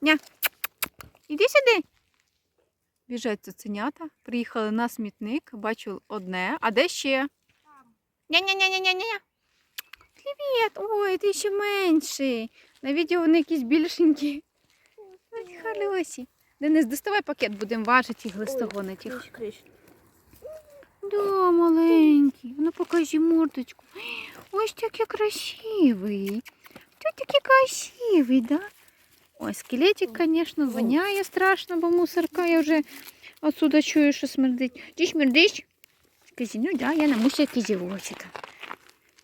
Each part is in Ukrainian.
Ня. Іди сюди. Біжать цуценята. Приїхали на смітник. Бачу одне. А де ще? Ня-ня-ня-ня-ня-ня. Привіт! Ой, ти ще менший. На відео вони якісь більшенькі. Ой, халюсі. Денис, доставай пакет, будемо важити їх листогонити їх. Да, маленький. Ну покажи мордочку. Ось такий красивий. Ти такий красивий, да? Ой, скелетик, звісно, воняє страшно, бо мусорка. Я вже отсюда чую, що смердить. Ти смердиш? Скажи, ну да, я на мусорці животика.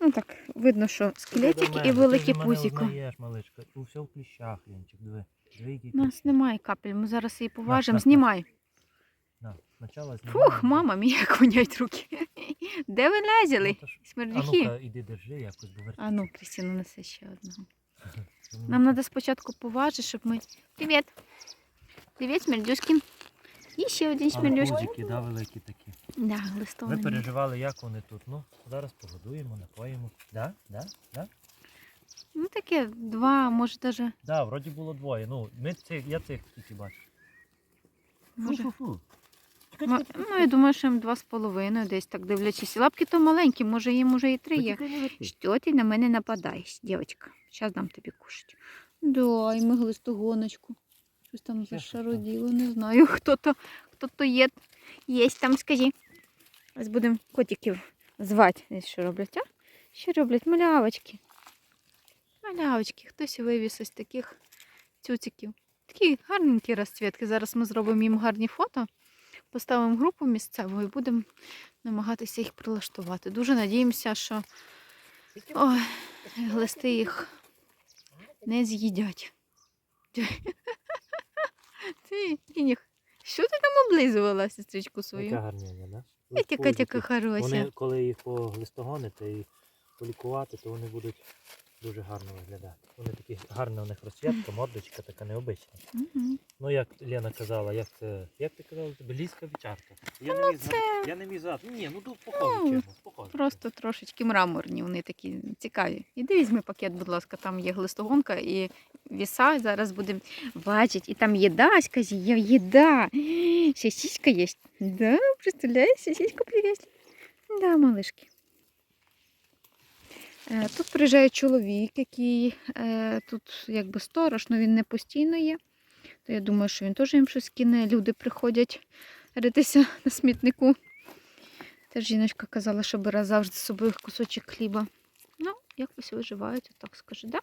Ну так, видно, що скелетик і велике пузіко. У все в кліщах, Ленчик, диви. Диви, У нас немає капель, ми зараз її поважимо. Знімай. Фух, мама мій, як вонять руки. Де ви лазили? Ну, Смердюхи. ну-ка, іди держи якось, бо. А ну, Крістіна, неси ще одного. Нам треба спочатку поважити, щоб ми. Привіт! Привіт, смердюшки. І ще один смердюшки. пузики, да, великі такі. Да, Ви листовий. переживали, як вони тут. Ну, зараз погодуємо, напоїмо. Да? Да? Да? Ну таке, два, може даже. Да, вроді було двоє. Ну, ми цих, я цих тільки бачу. Може. Фу-фу-фу. Ма- Ну, я думаю, що їм два з половиною десь так дивлячись. Лапки то маленькі, може їм уже і три є. Що ти на мене нападаєш, дівчинка? Зараз дам тобі кушати. Да, і ми глистогоночку. Щось там Що це зашароділо, не знаю, хто то, хто то є. Є там, скажи. Ось будемо котиків звати. Що роблять, а? Що роблять? Малявочки. Малявочки. Хтось вивіз ось таких цюциків. Такі гарненькі розцвітки. Зараз ми зробимо їм гарні фото, поставимо групу місцеву і будемо намагатися їх прилаштувати. Дуже надіємося, що ой, глисти їх не з'їдять. Ти, що ти там облизувала сестричку Яка свою? гарнення, да? Яка Пузики. хороша. Вони, коли їх поглистогонити і полікувати, то вони будуть дуже гарно виглядати. Вони такі гарна у них розцвітка, мордочка така необична. Мгм. Ну як Лена казала, як це. Як ти казала, белізька вівчарка. Я міг це- Я не міг згадати. Ні, ну тут похоже Ну, чимось, похоже. Просто трошечки мраморні, вони такі цікаві. Іди візьми пакет, будь ласка, там є глистогонка і віса. Зараз будемо бачити. І там їда, скажи, є їда. Ще є. Да, представляєш, ще привезли. Да, малишки. Е, Тут приїжджає чоловік, який е, тут якби сторож, але він не постійно є. То я думаю, що він теж їм щось кине. Люди приходять ритися на смітнику. Теж жіночка казала, що бере завжди з собою кусочок хліба. Ну, якось виживають, так скажу, да?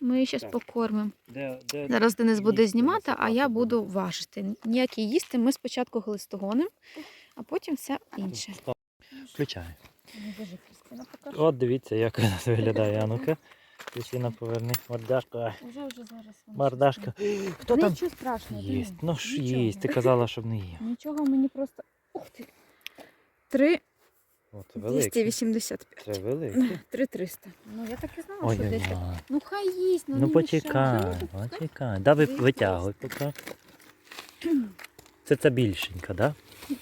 Ми її зараз покормимо. Де, де... Зараз Денис буде знімати, а я буду важити. Ніякі їсти ми спочатку глистогонимо, а потім все інше. Включаю. Покажи. От дивіться, як вона виглядає. А ну-ка. Кристина поверни. Мордашка. Уже, вже зараз. Мордашка. Хто там? Нічого страшного. Їсть. Ну ж нічого. їсть. Ти казала, щоб не їв. Нічого мені просто. Ух ти. Три От великий. 285. Це великий. 3300. Ну я так і знала, що десь. так. Ну хай їсть, ну, Ну не почекай, мішай. почекай. Да, ви витягуй поки. Це ця більшенька, да?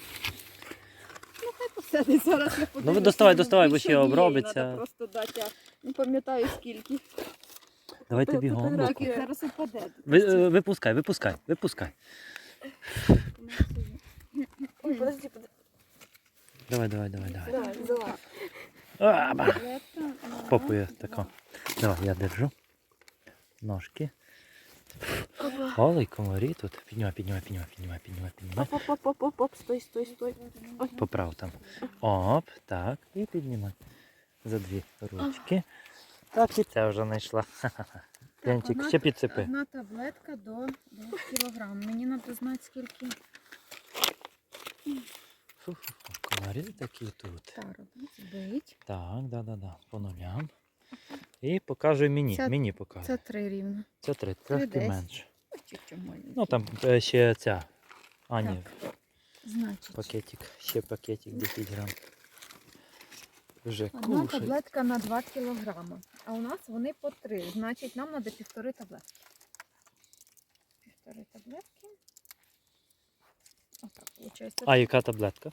Ну хай посадить зараз я подивлюся. ви доставай, Ну, доставай, бо більше ще однієї обробиться. надо Просто дати, я не пам'ятаю скільки. Давайте бігом. Зараз упаде. Ви, е, випускай, випускай, випускай. Ой, подожди, подожди. Давай, давай, давай, давай. Давай, давай. А, ба. Попою тако. Давай, я держу. Ножки. Голий комарі тут. Піднімай, піднімай, піднімай, піднімай, піднімай, піднімай. Оп, оп, оп, оп, оп, стой, стой, стой. Ой. Поправ там. Оп, так. І піднімай. За дві ручки. Так, і це вже знайшла. Одна- ще підсипи. Одна таблетка до 2 кілограм. Мені треба знати, скільки Фу-фу-фу. Комарі такі тут. тару збить. Так, да-да-да. По нулям. І показуй мені. Це- Мені показуй. Це три рівно. Це три, трохи менше. Ну там е, ще ця. А, ні, Значить, пакетик. Ще пакетик 10 грам. Вже одна кушай. таблетка на 2 кілограми. А у нас вони по 3. Значить, нам треба півтори таблетки. Півтори таблетки. Отак, виходить. А яка таблетка?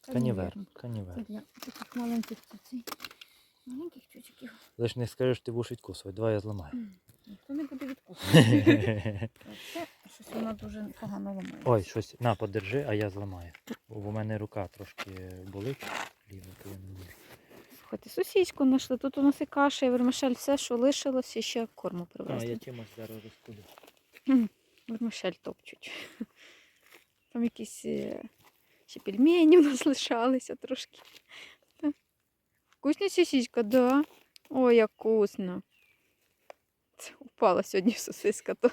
Канівер. Канівер. Це для таких маленьких цуцей. Маленьких чучиків. Лиш не скажеш, ти будеш відкусувати. Давай я зламаю. Ніхто не буде відкусувати. Це щось воно дуже погано ламає. Ой, щось. На, подержи, а я зламаю. Бо в мене рука трошки болить. Ліва, то я не можу. Хоч і сусідську знайшли. Тут у нас і каша, і вермишель, все, що лишилось, і ще корму А, привезли. я чимось зараз розкуду. Вермишель топчуть. Там якісь е, ще пельмені у нас лишалися трошки. Вкусна сосиска, да. Ой, як вкусно. Це упала сьогодні сосиска, то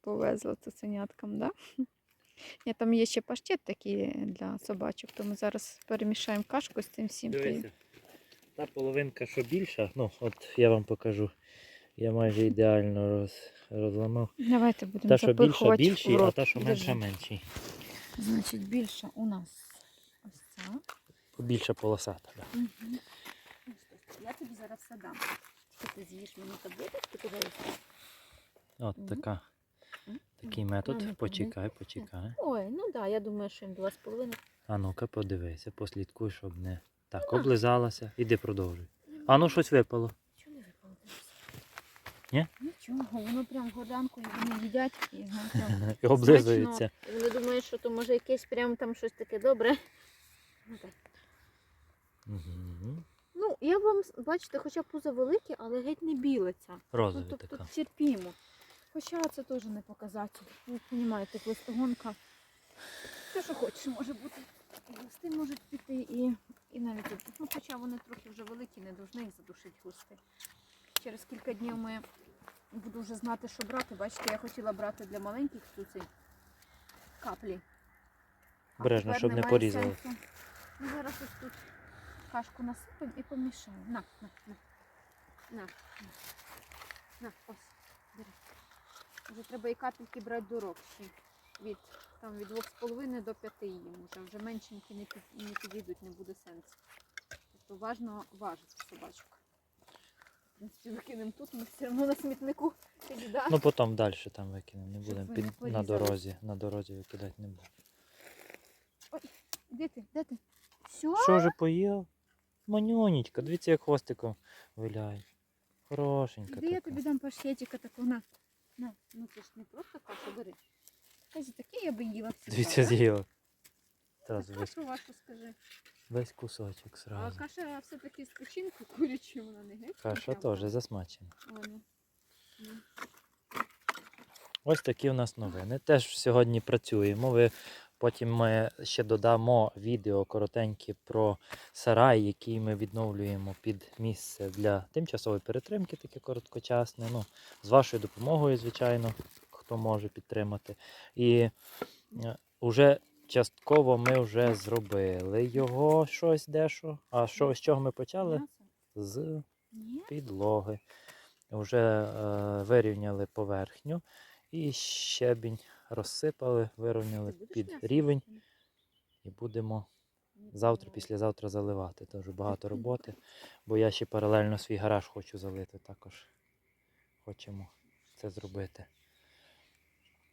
повезла цуценяткам, да? Ні, там є ще паштет такий для собачок, то ми зараз перемішаємо кашку з цим всім. та. Та половинка, що більша, ну, от я вам покажу. Я майже ідеально роз, розламав. Давайте будемо Та, що більша більший, а та, що менша менший. Значить, більша у нас ось ця. Більша полосата. Да. Угу. Я тобі зараз все дам. Ти з'їш мені таблеточки, пожалуйста. От Мгм. така. Такий метод. Ага, Почекай, почекай. Ой, ну так, да, я думаю, що їм два з половиною. А ну-ка подивися, послідкуй, щоб не. Так, А. облизалася. Іди продовжуй. А ну щось випало. Чого не випало? Ні? Нічого, воно прям горлянку і вони їдять і воно прям І облизується. І Вони думають, що то може якесь прям там щось таке добре. Ну, так. Угу. Ну, я вам, бачите, хоча пузо велике, але геть не біле ця. Ну, тобто така. терпімо. Хоча це теж не показатель. Ви розумієте, хвостогонка. Те, що хочеш, може бути. І глисти можуть піти, і, і навіть. Ну, хоча вони трохи вже великі, не повинні їх задушити глисти. Через кілька днів ми буду вже знати, що брати. Бачите, я хотіла брати для маленьких цуцей каплі. Бережно, щоб не порізали. Ми зараз ось тут кашку насипемо і помішаємо. На, на, на. На, на. На, ось, бери. Вже треба і капельки брати дорогші. Від, там, від 2,5 до 5 їм. Вже, вже меншенькі не, під, не підійдуть, не буде сенсу. Тобто важно важити собачок. В принципі, викинемо тут, ми все одно на смітнику підіда. Ну потім далі там викинемо. Не Щоб будемо ви під, на порізали. дорозі. На дорозі викидати не будемо. Де ти? Де ти? Все? Що вже поїв? Манюнечка, дивіться, як хвостиком виляє. Хорошенька Де я така. тобі дам паштетика такого на. На, ну це ж не просто кашу, бери. Кажи, таке я би їла всі. Дивіться, з'їла. Зразу весь, Кашу вашу скажи. весь кусочок А сразу. каша все-таки з печінкою курячою, вона не геть. Каша теж засмачена. Ну. Ось такі у нас новини. Теж сьогодні працюємо. Ви потім ми ще додамо відео коротеньке про сарай, який ми відновлюємо під місце для тимчасової перетримки, таке короткочасне. Ну, з вашою допомогою, звичайно, хто може підтримати. І вже частково ми вже зробили його щось дещо. А що, з чого ми почали? З підлоги. Вже е, вирівняли поверхню і щебінь розсипали, вирівняли під рівень і будемо завтра, післязавтра заливати. Теж багато роботи, бо я ще паралельно свій гараж хочу залити також. Хочемо це зробити.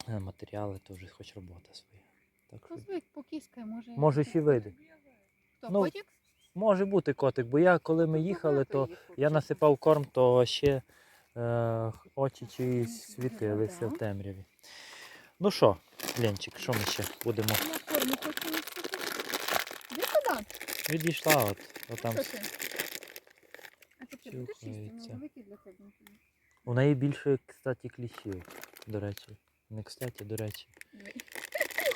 Е, Матеріали теж хоч робота своя. Так що Позвик покіскай, може. може ще вийде. Хто, ну, котик? Може бути котик, бо я коли ми їхали, то Я насипав корм, то ще е, очі чиїсь світилися в темряві. Ну що, Ленчик, що ми ще будемо? Я корму хочу їсти. Де туди? Відійшла от, отам. Що ти? А ти це будеш їсти? Ну, великий для тебе. У неї більше, кстати, кліщів, до речі. Не кстати, до речі.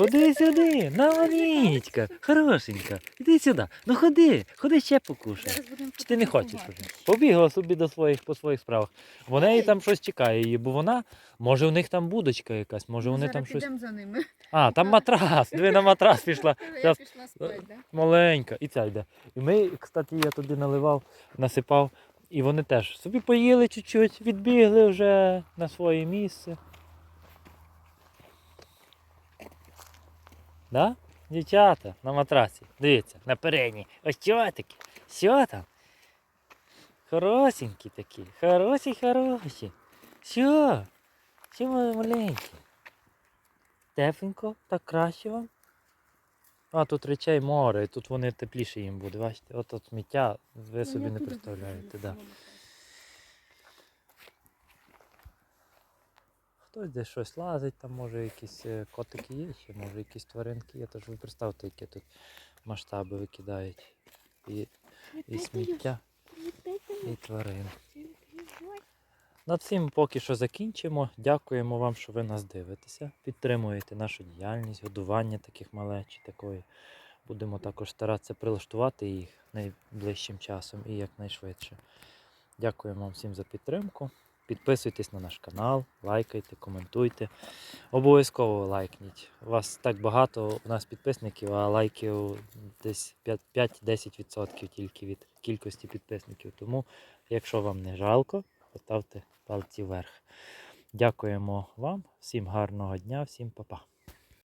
Ходи сюди, на Манічка, хорошенька. Іди сюди. Ну ходи, ходи ще покушай. Чи ти не хочеш уже? Побігла собі до своїх по своїх справах. В неї там щось чекає її, бо вона, може, у них там будочка якась, може вони Зараз там щось. підемо за ними. А, там матрас. Диви на матрас пішла. Я пішла спати, да? Маленька. І ця йде. І ми, кстати, я туди наливав, насипав. І вони теж собі поїли чуть-чуть, відбігли вже на своє місце. Да? Дівчата на матрасі. Дивіться, на передній. Ось чого такі? Що там? Хорошенькі такі. Хороші, хороші. Що? Що ви маленькі? Тепленько, так краще вам? А тут речей море, і тут вони тепліше їм буде. Бачите, от от сміття, ви Ну, собі не представляєте. Да. Хтось десь щось лазить, там може якісь е, котики є, ще може якісь тваринки є. Тож ви представте, які тут масштаби викидають. І, і сміття, і тварин. На цим поки що закінчимо. Дякуємо вам, що ви нас дивитеся. Підтримуєте нашу діяльність, годування таких малечі такої. Будемо також старатися прилаштувати їх найближчим часом і якнайшвидше. Дякуємо вам всім за підтримку. Підписуйтесь на наш канал, лайкайте, коментуйте. Обов'язково лайкніть. У вас так багато у нас підписників, а лайків десь 5 5-10% тільки від кількості підписників. Тому, якщо вам не жалко, поставте пальці вверх. Дякуємо вам, всім гарного дня, всім па-па.